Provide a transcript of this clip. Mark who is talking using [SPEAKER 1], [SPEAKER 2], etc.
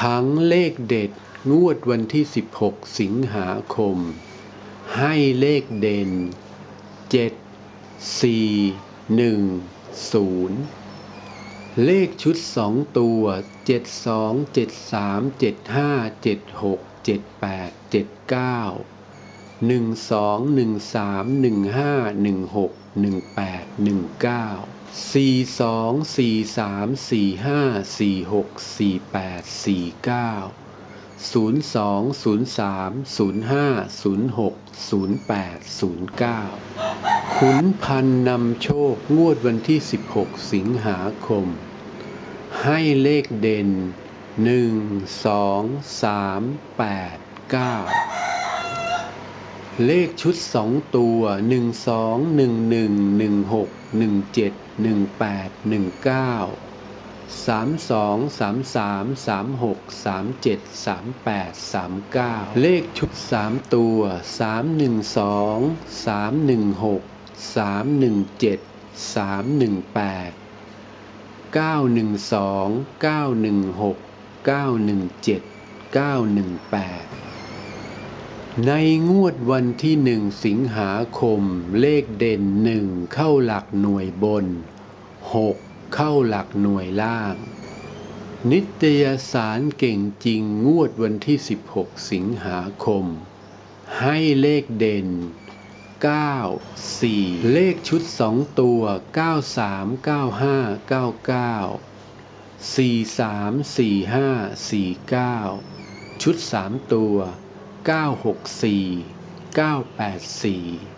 [SPEAKER 1] พังเลขเด็ด งวดวันที่ 16 สิงหาคม ให้เลขเด่น 7 4 1 0 เลขชุด 2 ตัว 72 73 75 76 78 79 12 13 15 16 18 19 42 43 45 46 48 49 02 03 05 06 08 09ขุนพันธ์นำโชคงวดวันที่16สิงหาคม ให้เลขเด่น1 2 3 8 9เเลขชุด 2 ตัว 1 2 1 1 1 6 1 7 1 8 1 9 3 2 3 3 3 6 3 7 3 8 3 9 เลขชุด 3 ตัว 3 1 2 3 1 6 3 1 7 3 1 8 9 1 2 9 1 6 9 1 7 9 1 8 ในงวดวันที่หนึ่งสิงหาคม เลขเด่นหนึ่งเข้าหลักหน่วยบนหกเข้าหลักหน่วยล่าง นิตยสารเก่งจริงงวดวันที่ 16 สิงหาคม ให้เลขเด่น 9 4 เลขชุด 2 ตัว 93 95 99 43 45 49 ชุด 3 ตัว 964 984